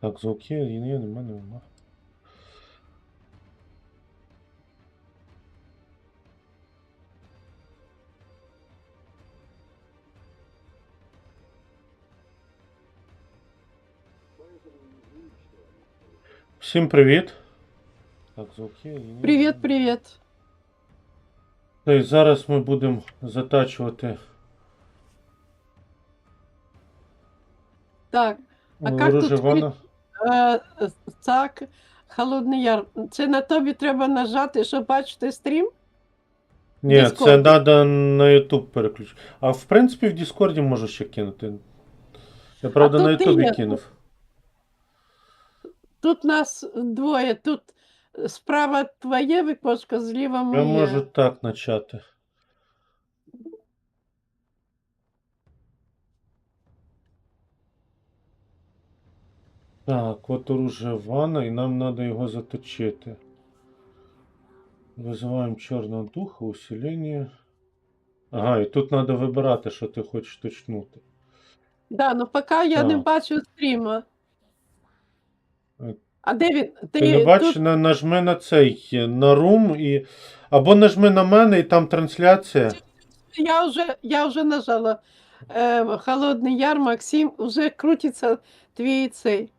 Так, звуки, є, нема, нема. Всім привіт. Так, звуки. Привіт, привіт. Зараз ми будемо затачувати Так, А е, як тут е, так, Холодний Яр. Це на тобі треба нажати, щоб бачити стрім? Ні, це треба на YouTube переключити. А в принципі в Discord можу ще кинути. Я правда на є. кинув. Тут нас двоє. Тут справа твоє вікошко, зліва Я моє. можу так почати. Так, от оружие ванна, і нам треба його заточити. Визиваємо чорного духа, усилення. Ага, і тут треба вибирати, що ти хочеш точнути. Да, ну поки я не бачу стріма. А де він? Ти, Ти не бачиш, тут... нажми на цей на рум і. Або нажми на мене і там трансляція. Я вже, я вже нажала. Е, Холодний Яр, Максим, вже крутиться твій цей.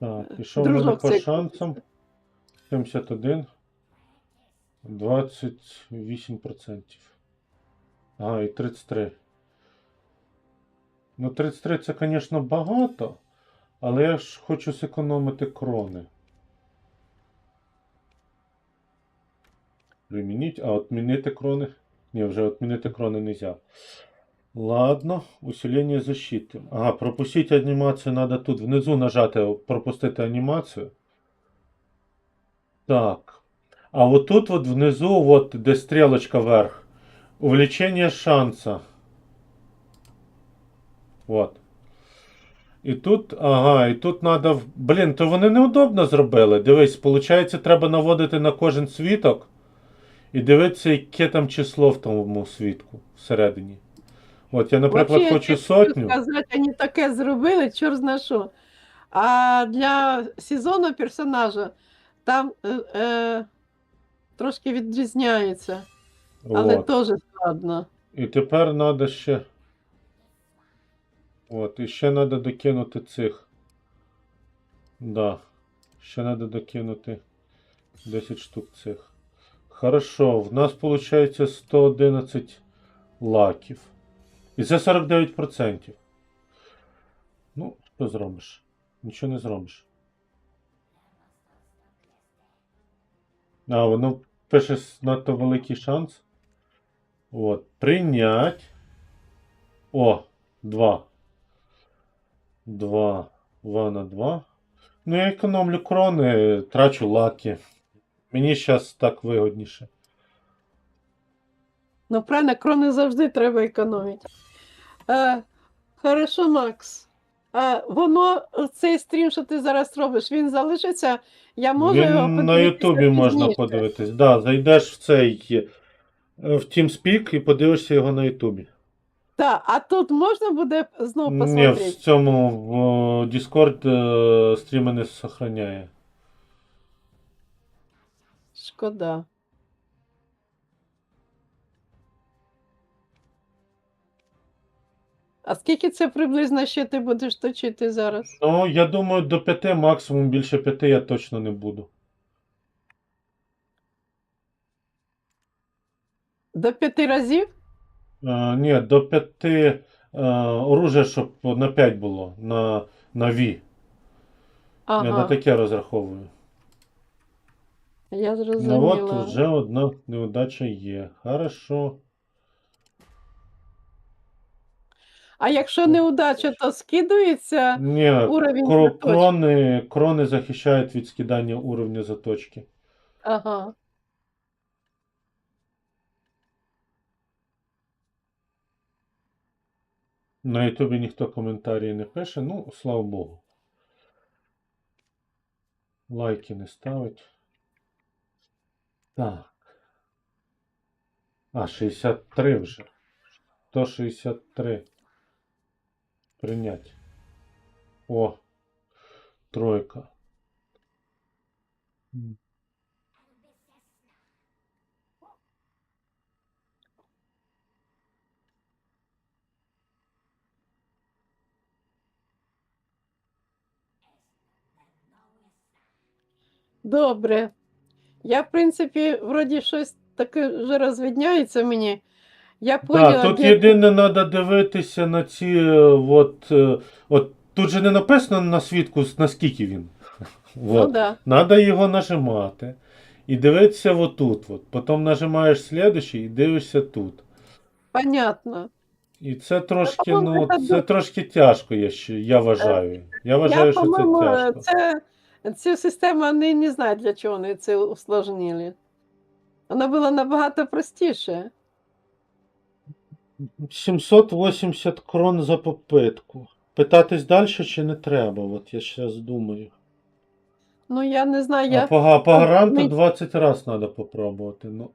Так, і що в мене по цей шансам? 71. 28%. Ага, і 33. Ну, 33 це, звісно, багато, але я ж хочу зекономити крони. Примініть, а отмінити крони. Ні, вже отмінити крони не можна. Ладно, усиление защиты. Ага, пропустить анімацію надо тут внизу нажати пропустити анімацію. Так. А вот тут вот внизу, вот де стрелочка вверх. Увеличение шанса. Вот. І тут, ага, і тут в- Блін, то вони неудобно зробили. Дивись, получається, треба наводити на кожен світок. І дивитися, яке там число в тому світку всередині. От я, наприклад, Вообще, хочу сотню. Сказати, вони таке зробили, чор зна що. А для сезону персонажа там е, е, трошки відрізняється, але От. теж складно. І тепер треба ще. От, і ще треба докинути цих. Да. Ще треба докинути 10 штук цих. Хорошо, в нас виходить 111 лаків. І це 49%. Ну, що зробиш? Нічого не зробиш. А, воно пише надто великий шанс. От, прийнять. О, 2. 2. 2 на 2. Ну, я економлю крони, трачу лаки. Мені зараз так вигодніше. Ну, правильно, крони завжди треба економити. Е, хорошо, Макс. А воно, цей стрім, що ти зараз робиш, він залишиться. Я можу його на подивитися Ютубі можна пізніше? подивитись. Да, зайдеш в цей е, в TeamSpeak і подивишся його на Ютубі. Так, а тут можна буде знову Ні, в посмотрети? цьому в е, Discord е, стріми не сохраняє. Шкода. А скільки це приблизно ще ти будеш точити зараз? Ну, я думаю, до 5 максимум більше 5 я точно не буду. До п'яти разів? Е, ні, до 5 е, оружия, щоб на 5 було. На, на V. Я на таке розраховую. я Ну зрозуміла. от вже одна неудача є. Хорошо. А якщо неудача, то скидується Ні, уровень кро- заточки? крони, крони захищають від скидання уровня заточки. Ага. На Ютубі ніхто коментарі не пише, ну, слава Богу. Лайки не ставить. Так. А, 63 вже. 163. Принять. О. Тройка. М. Добре. Я, в принципі, вроді щось таке вже розвідняється мені. Я поняла, Так, тут де- єдине треба дивитися на ці. е, От, е, от тут же не написано на свідку, наскільки він. Ну, От. да. Надо його нажимати. І дивитися отут. От. Потім нажимаєш слідуючий і дивишся тут. Понятно. І це трошки, по-моєму, ну, це це трошки тяжко, я, ще- я вважаю. Я вважаю, Я, що це тяжко. це, цю систему вони не знаю, для чого вони це усложнили. Вона була набагато простіше. 780 крон за попитку. Питатись далі чи не треба? От я зараз думаю. Ну, я не знаю, А по, га- по гаранту ми- 20 раз треба попробувати. Ну,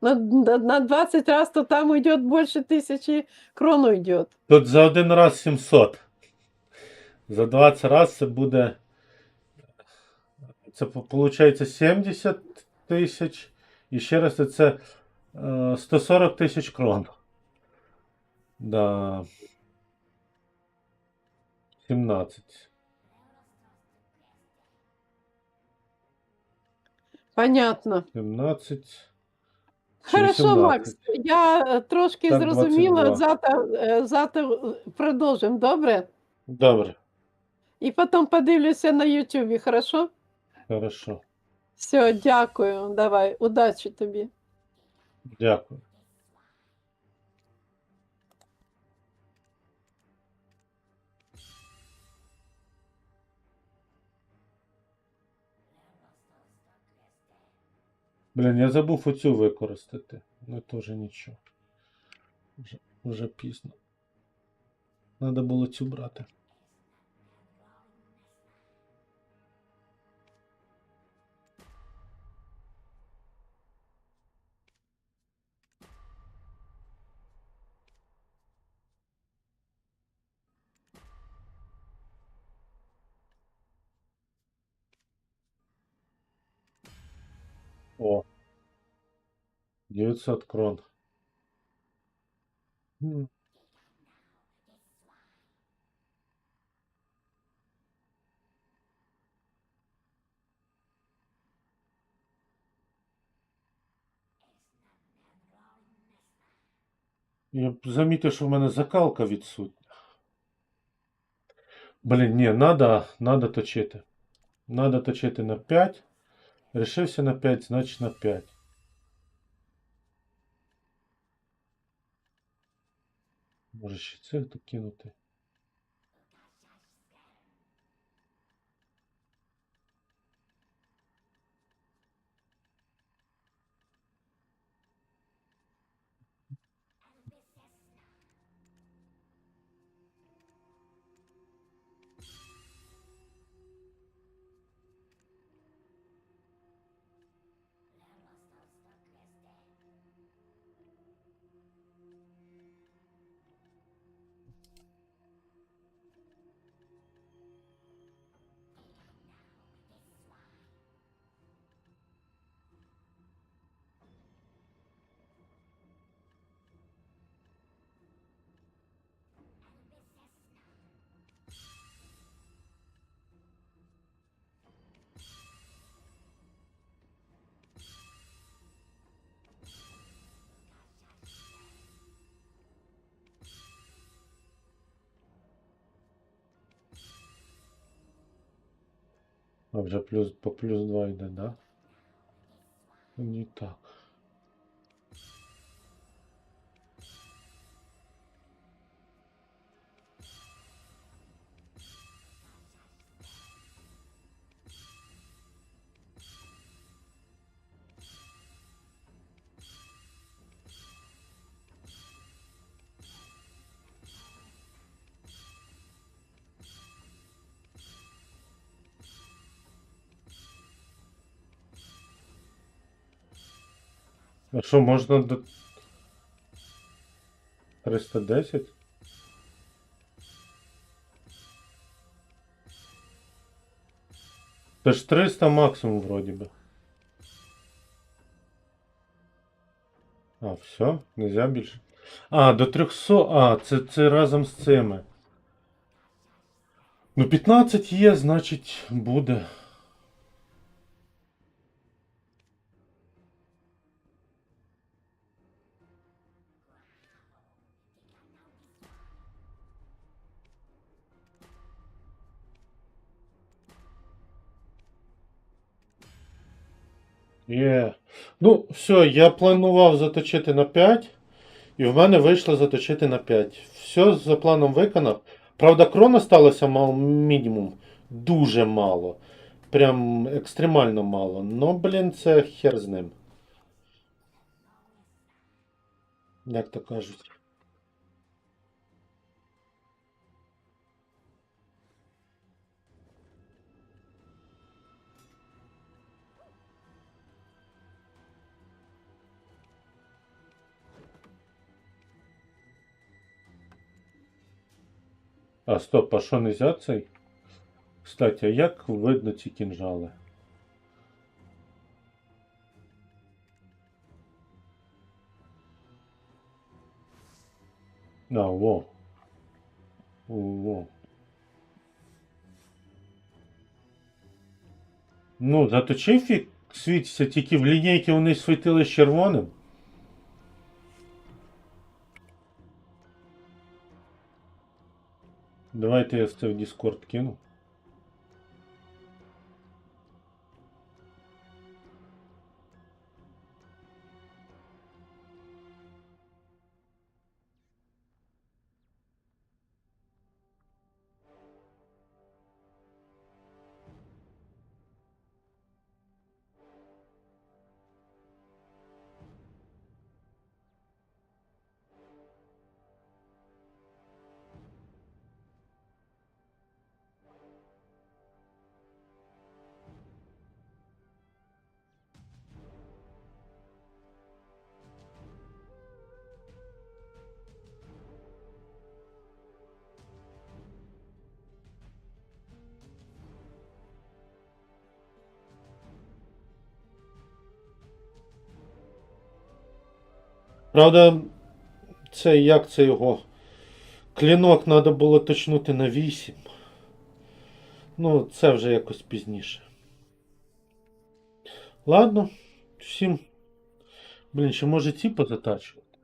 на, на, на 20 раз, то там йде більше тисячі крон уйде. тут за один раз 700. За 20 раз це буде. Це виходить 70 тисяч. І ще раз це 140 тисяч крон. Да. 17. Понятно. 17. Хорошо, 18. Макс, я е, трошки Так, зрозуміла, 22. завтра, е, завтра продовжимо, добре? Добре, І потім подивлюся на Ютубі, хорошо? хорошо. Все, дякую. Давай, удачі тобі. Дякую. Блін, я забув оцю використати. Ну теж нічого. Вже, вже пізно. Надо було цю брати. 900 крон. Я б замітив, що в мене закалка відсутня. Блін, ні, надо, надо точити. Надо точити на 5. Рішився на 5, значить на 5. Може ще цих докинути. А вже плюс по плюс 2 йде, да? Не так. А що, можна до... 310? Це ж 300 максимум вроді би. А, все, нельзя більше. А, до 300. А, це це разом з цими. Ну, 15 є, значить, буде. Є. Ну, все, я планував заточити на 5, і в мене вийшло заточити на 5. Все за планом виконав. Правда, крон осталося мало мінімум. Дуже мало. Прям екстремально мало. Ну, блін, це хер з ним. Як то кажуть. А, стоп, а що нельзя цей? Кстати, а як видно ці кінжали? А, во. Во. Ну, заточив і світиться, тільки в лінійки вони світили червоним. Давайте я це в Discord кину. Правда, це як це його? Клінок треба було точнути на 8. Ну, це вже якось пізніше. Ладно, всім. Блін, ще може ці позатачувати.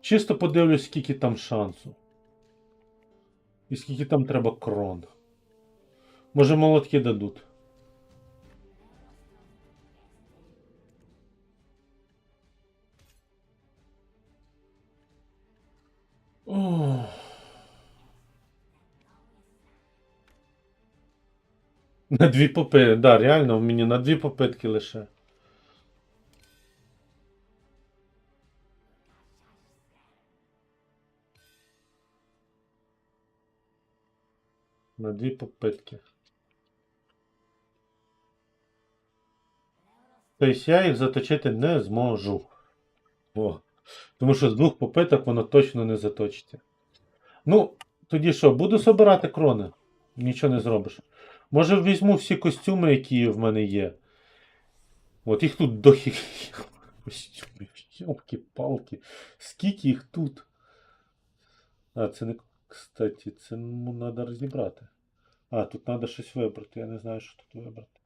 Чисто подивлюсь, скільки там шансу. І скільки там треба крон. Може молотки дадуть. На дві попитки. Да, реально, мені на дві попитки лише. На дві попитки. Тобто я їх заточити не зможу. О. Тому що з двох попиток воно точно не заточиться. Ну, тоді що, буду собирати крони. Нічого не зробиш. Може візьму всі костюми, які в мене є. От їх тут дохі костюмів. Йолки-палки. Скільки їх тут? А, це не. Кстати, це треба розібрати. А, тут треба щось вибрати. Я не знаю, що тут вибрати.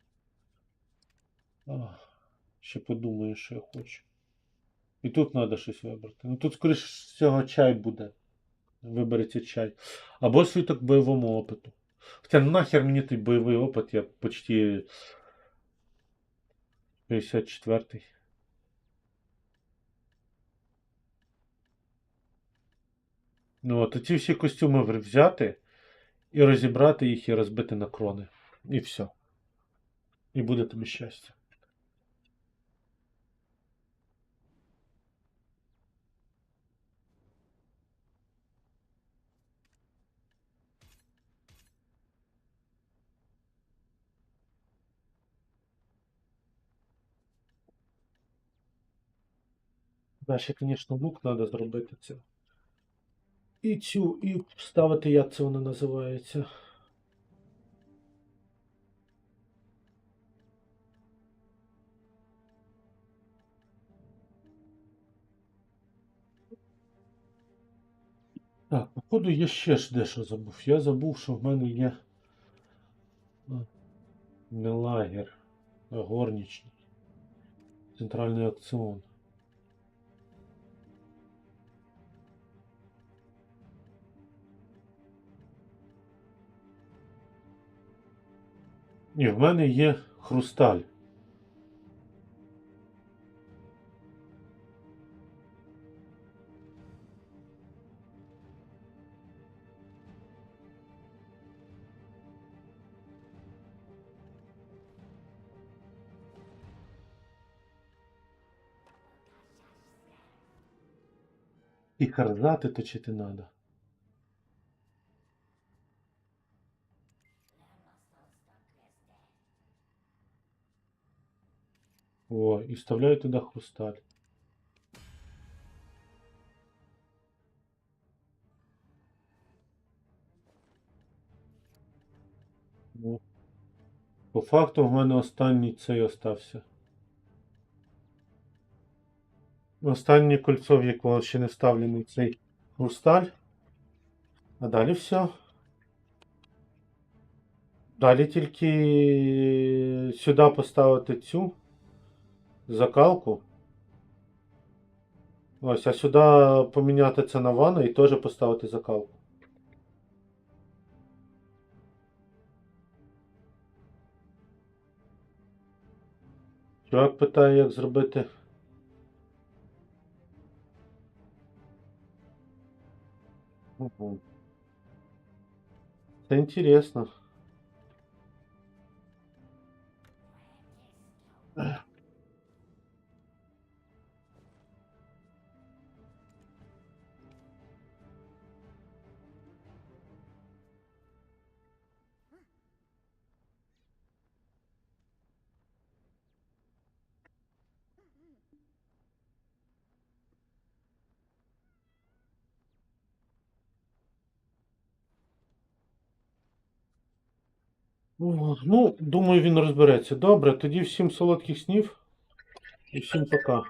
А, ще подумаю, що я хочу. І тут треба щось вибрати. Ну тут, скоріш всього, чай буде. Виберете чай. Або світок бойовому опиту. Хоча нахер мені той бойовий опит, я почти 54-й. Ну от, ці всі костюми взяти і розібрати їх і розбити на крони. І все. І буде тобі щастя. Да, ще, звісно, лук треба зробити це. І цю, і вставити, як це вона називається. Так, походу я ще ж дещо забув. Я забув, що в мене є не лагер, а горнічний. Центральний акціон. Ні, в мене є хрусталь. І карзати точити надо. І вставляю туди хрусталь. По факту в мене останній цей остався. Останнє кольцо, в якого ще не вставлений цей хрусталь. А далі все. Далі тільки сюди поставити цю закалку. Ось, а сюди поміняти це на ванну і теж поставити закалку. Чувак питає, як зробити. Угу. Це інтересно. Ну, думаю, він розбереться. Добре, тоді всім солодких снів і всім пока.